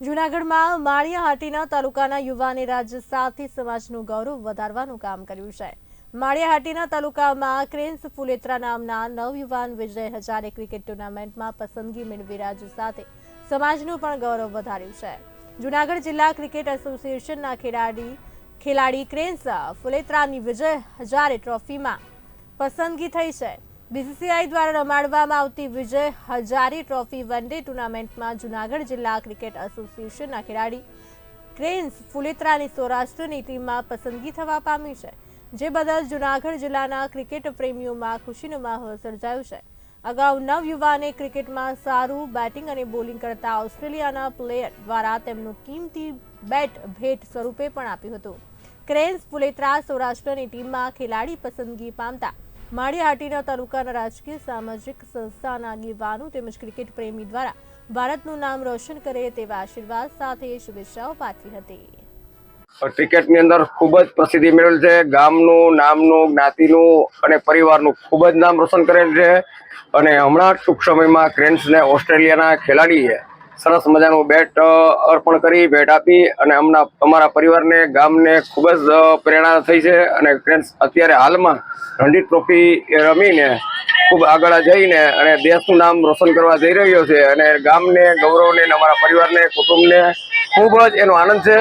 જૂનાગઢમાં માળિયાહાટીના તાલુકાના યુવાને રાજ્ય સાથી સમાજનું ગૌરવ વધારવાનું કામ કર્યું છે. માળિયાહાટીના તાલુકામાં ક્રેન્સ ફુલેત્રા નામના નવયુવાન વિજય હજારે ક્રિકેટ ટુર્નામેન્ટમાં પસંદગી મેળવી રાજ્ય સાથે સમાજનું પણ ગૌરવ વધાર્યું છે. જૂનાગઢ જિલ્લા ક્રિકેટ એસોસિએશનના ખેલાડી ખેલાડી ક્રેન્સ ફુલેત્રાની વિજય હજારે ટ્રોફીમાં પસંદગી થઈ છે. બીસીસીઆઈ દ્વારા રમાડવામાં આવતી Vijay Hazare trophy one day ટુર્નામેન્ટમાં જૂનાગઢ જિલ્લા ક્રિકેટ એસોસિએશનના ખેલાડી ક્રેન્સ ફુલેત્રાની સૌરાષ્ટ્રની ટીમમાં પસંદગી થવા પામી છે, જે બદલ જૂનાગઢ જિલ્લાના ક્રિકેટ પ્રેમીઓમાં ખુશીનો માહોલ સર્જાયો છે. અગાઉ નવ યુવાને ક્રિકેટમાં સારું બેટિંગ અને બોલિંગ કરતા ઓસ્ટ્રેલિયાના પ્લેયર દ્વારા તેમનું કિંમતી બેટ ભેટ સ્વરૂપે પણ આપ્યું હતું. ક્રેન્સ ફુલેત્રા સૌરાષ્ટ્રની ટીમમાં ખેલાડી પસંદગી પામતા માળિયાહાટીના તાલુકાના રાજકીય સામાજિક સંસ્થાના આગેવાનો તેમજ ક્રિકેટ પ્રેમી દ્વારા ભારતનું નામ રોશન કરે તેવા આશીર્વાદ સાથે શુભેચ્છાઓ પાઠવી હતી. ક્રિકેટની અંદર ખૂબ જ પ્રસિદ્ધિ મેળવેલ છે. ગામનું, નામનું, જ્ઞાતિનું અને પરિવારનું ખૂબ જ નામ રોશન કરેલ છે. અને હમણાં ટૂંક સમયમાં ક્રેન્સને ઓસ્ટ્રેલિયાના ખેલાડીએ સરસ મજાનું બેટ અર્પણ કરી, ભેટ આપી અને અમના, અમારા પરિવારને, ગામને ખૂબ જ પ્રેરણા થઈ છે અને ફ્રેન્ડ્સ અત્યારે હાલમાં રણજી ટ્રોફી રમીને ખૂબ આગળ જઈને અને દેશનું નામ રોશન કરવા જઈ રહ્યો છે અને ગામને, ગૌરવને અમારા પરિવારને, કુટુંબને ખૂબ જ એનો આનંદ છે.